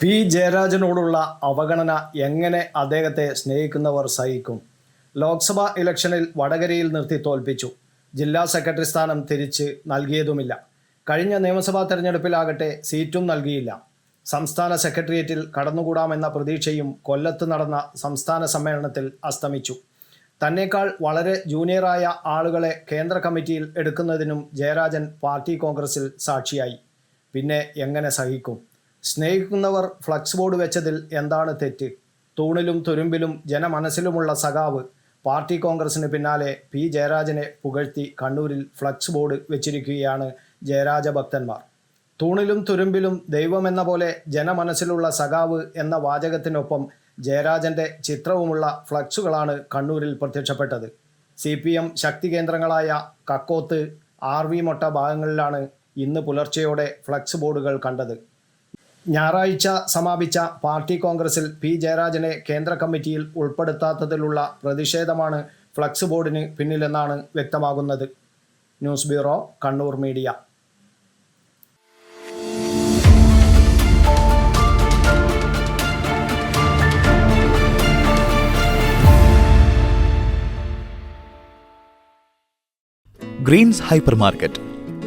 P. ജയരാജനോടുള്ള അവഗണന എങ്ങനെ അദ്ദേഹത്തെ സ്നേഹിക്കുന്നവർ സഹിക്കും? ലോക്സഭാ ഇലക്ഷനിൽ വടകരയിൽ നിർത്തി തോൽപ്പിച്ചു. ജില്ലാ സെക്രട്ടറി സ്ഥാനം തിരിച്ച് നൽകിയതുമില്ല. കഴിഞ്ഞ നിയമസഭാ തെരഞ്ഞെടുപ്പിലാകട്ടെ സീറ്റും നൽകിയില്ല. സംസ്ഥാന സെക്രട്ടേറിയറ്റിൽ കടന്നുകൂടാമെന്ന പ്രതീക്ഷയും കൊല്ലത്ത് നടന്ന സംസ്ഥാന സമ്മേളനത്തിൽ അസ്തമിച്ചു. തന്നേക്കാൾ വളരെ ജൂനിയറായ ആളുകളെ കേന്ദ്ര കമ്മിറ്റിയിൽ എടുക്കുന്നതിനും ജയരാജൻ പാർട്ടി കോൺഗ്രസിൽ സാക്ഷിയായി. പിന്നെ എങ്ങനെ സഹിക്കും? സ്നേഹിക്കുന്നവർ ഫ്ലക്സ് ബോർഡ് വെച്ചതിൽ എന്താണ് തെറ്റ്? തൂണിലും തുരുമ്പിലും ജനമനസ്സിലുമുള്ള സഖാവ് പാർട്ടി കോൺഗ്രസിന് പിന്നാലെ പി. ജയരാജനെ പുകഴ്ത്തി കണ്ണൂരിൽ ഫ്ലക്സ് ബോർഡ് വെച്ചിരിക്കുകയാണ് ജയരാജ ഭക്തന്മാർ തൂണിലും തുരുമ്പിലും ദൈവമെന്ന പോലെ ജനമനസ്സിലുള്ള സഖാവ് എന്ന വാചകത്തിനൊപ്പം ജയരാജന്റെ ചിത്രവുമുള്ള ഫ്ലക്സുകളാണ് കണ്ണൂരിൽ പ്രത്യക്ഷപ്പെട്ടത്. സി പി എം ശക്തി കേന്ദ്രങ്ങളായ കക്കോത്ത് ആർ വി മൊട്ട ഭാഗങ്ങളിലാണ് ഇന്ന് പുലർച്ചെയോടെ ഫ്ലക്സ് ബോർഡുകൾ കണ്ടത്. ഞായറാഴ്ച സമാപിച്ച പാർട്ടി കോൺഗ്രസിൽ പി ജയരാജനെ കേന്ദ്ര കമ്മിറ്റിയിൽ ഉൾപ്പെടുത്താത്തതിലുള്ള പ്രതിഷേധമാണ് ഫ്ലക്സ് ബോർഡിന് പിന്നിലെന്നാണ് വ്യക്തമാകുന്നത്. News bureau Kannur media. Greens hyper market